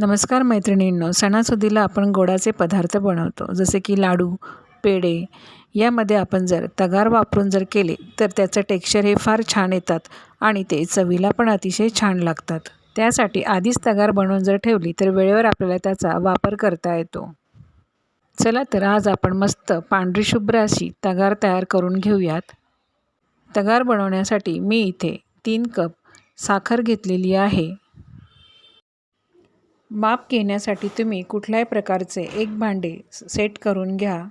नमस्कार मैत्रिणींनो सणासुदीला आपण गोडाचे पदार्थ बनवतो जसे की लाडू पेढे. यामध्ये आपण जर तगार वापरून जर केले तर त्याचं टेक्स्चर हे फार छान येतात आणि ते चवीला पण अतिशय छान लागतात. त्यासाठी आधीच तगार बनवून जर ठेवली तर वेळेवर आपल्याला त्याचा वापर करता येतो. चला तर आज आपण मस्त पांढरी शुभ्र अशी तगार तयार करून घेऊयात. तगार बनवण्यासाठी मी इथे तीन कप साखर घेतलेली आहे. माप घेण्यासाठी तुम्ही कुठल्याही प्रकारचे एक भांडे सेट करून घ्या.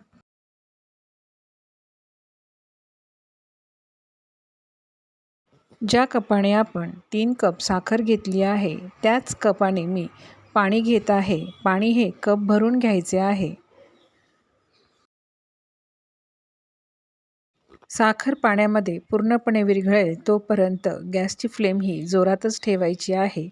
ज्या कपाने आपण तीन कप साखर घेतली आहे त्याच कपाने मी पाणी घेत आहे. पाणी हे कप भरून घ्यायचे आहे. साखर पाण्यामध्ये पूर्णपणे विरघळेल तोपर्यंत गॅसची फ्लेम ही जोरातच ठेवायची आहे.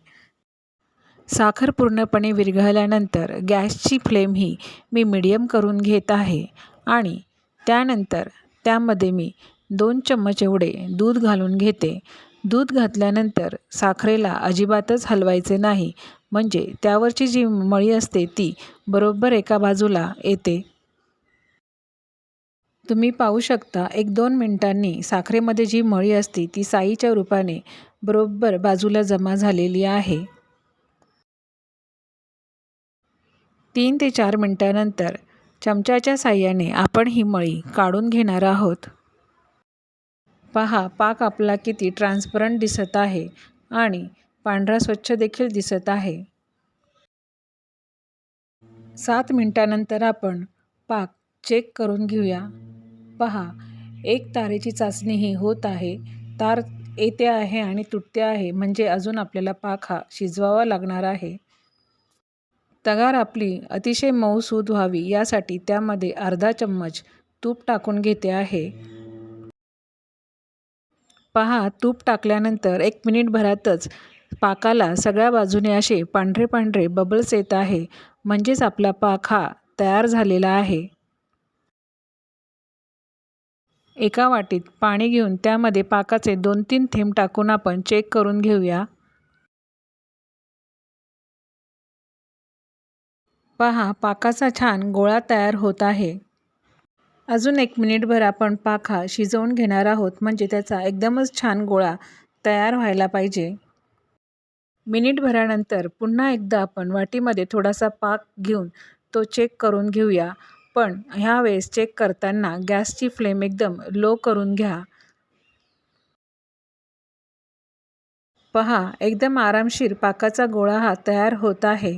साखर पूर्णपणे विरघळल्यानंतर गॅसची फ्लेम ही मी मिडियम करून घेत आहे आणि त्यानंतर त्यामध्ये मी दोन चम्मच एवढे दूध घालून घेते. दूध घातल्यानंतर साखरेला अजिबातच हलवायचे नाही म्हणजे त्यावरची जी मळी असते ती बरोबर एका बाजूला येते. तुम्ही पाहू शकता एक दोन मिनटांनी साखरेमध्ये जी मळी असते ती साईच्या रूपाने बरोबर बाजूला जमा झालेली आहे. तीन ते चार मिनटानंतर चमच्याच्या साह्याने आपण ही मळी काढून घेणार आहोत. पहा पाक आपला किती ट्रान्सपरंट दिसत आहे आणि पांढरा स्वच्छ देखील दिसत आहे. सात मिनटानंतर आपण पाक चेक करून घेऊया. पहा एक तारेची चाचणी ही होत आहे. तार येते आहे आणि तुटते आहे म्हणजे अजून आपल्याला पाक हा शिजवावा लागणार आहे. तगार आपली अतिशय मऊसूद व्हावी यासाठी त्यामध्ये अर्धा चम्मच तूप टाकून घेते आहे. पहा तूप टाकल्यानंतर एक मिनिटभरातच पाकाला सगळ्या बाजूने असे पांढरे पांढरे बबल्स येत आहे. म्हणजेच आपला पाक हा तयार झालेला आहे. एका वाटीत पाणी घेऊन त्यामध्ये पाकाचे दोन तीन थेंब टाकून आपण चेक करून घेऊया. पहा पाकाचा छान गोळा तयार होत आहे. अजून एक मिनिटभर आपण पाक हा शिजवून घेणार आहोत म्हणजे त्याचा एकदमच छान गोळा तयार व्हायला पाहिजे. मिनिटभरानंतर पुन्हा एकदा आपण वाटीमध्ये थोडासा पाक घेऊन तो चेक करून घेऊया. पण ह्या वेळेस चेक करताना गॅसची फ्लेम एकदम लो करून घ्या. पहा एकदम आरामशीर पाकाचा गोळा हा तयार होत आहे.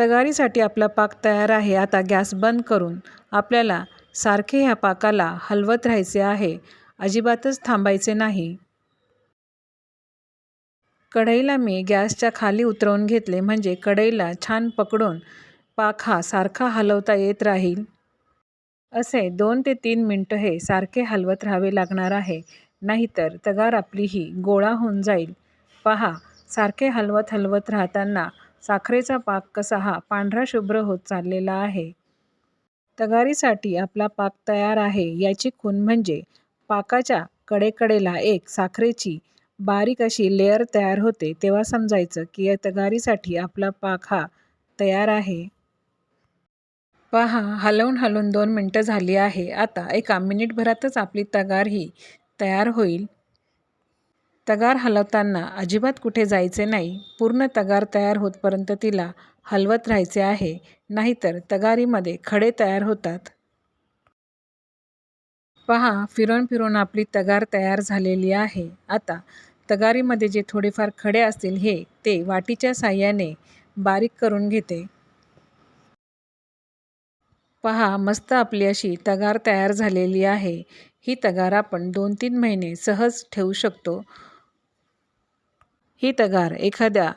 तगारीसाठी आपला पाक तयार आहे. आता गॅस बंद करून आपल्याला सारखे ह्या पाकाला हलवत राहायचे आहे. अजिबातच थांबायचे नाही. कढईला मी गॅसच्या खाली उतरवून घेतले. म्हणजे कढईला छान पकडून पाक हा सारखा हलवता येत राहील. असे दोन ते तीन मिनटं हे सारखे हलवत राहावे लागणार आहे. नाहीतर तगार आपली ही गोळा होऊन जाईल. पहा सारखे हलवत हलवत राहताना साखरेचा पाक कसा हा पांढरा शुभ्र होत चाललेला आहे. तगारीसाठी आपला पाक तयार आहे याची खून म्हणजे पाकाच्या कडेकडेला एक साखरेची बारीक अशी लेअर तयार होते तेव्हा समजायचं की या तगारीसाठी आपला पाक हा तयार आहे. पहा हलवून हलवून दोन मिनटं झाली आहे. आता एका मिनिटभरातच आपली तगार ही तयार होईल. तगार हलवताना अजिबात कुठे जायचे नाही. पूर्ण तगार तयार होतपर्यंत तिला हलवत राहायचे आहे. नाहीतर तगारीमध्ये खडे तयार होतात. पहा फिरून फिरून आपली तगार तयार झालेली आहे. आता तगारीमध्ये जे थोडेफार खडे असतील हे ते वाटीच्या साह्याने बारीक करून घेते. पहा मस्त आपली अशी तगार तयार झालेली आहे. ही तगार आपण दोन तीन महिने सहज ठेवू शकतो. ही तगार एखाद्या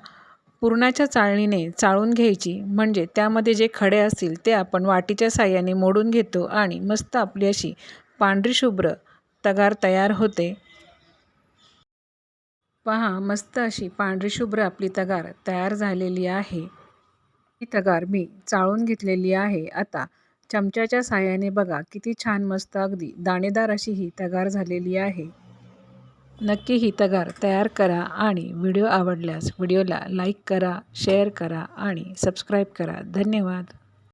पुरणाच्या चाळणीने चाळून घ्यायची म्हणजे त्यामध्ये जे खडे असतील ते आपण वाटीच्या साह्याने मोडून घेतो आणि मस्त आपली अशी पांढरी शुभ्र तगार तयार होते. पहा मस्त अशी पांढरी शुभ्र आपली तगार तयार झालेली आहे. ही तगार मी चाळून घेतलेली आहे. आता चमच्याच्या साह्याने बघा किती छान मस्त अगदी दाणेदार अशी ही तगार झालेली आहे. नक्की ही तगार तयार करा आणि व्हिडिओ आवडल्यास व्हिडिओला लाईक करा शेअर करा आणि सबस्क्राईब करा. धन्यवाद.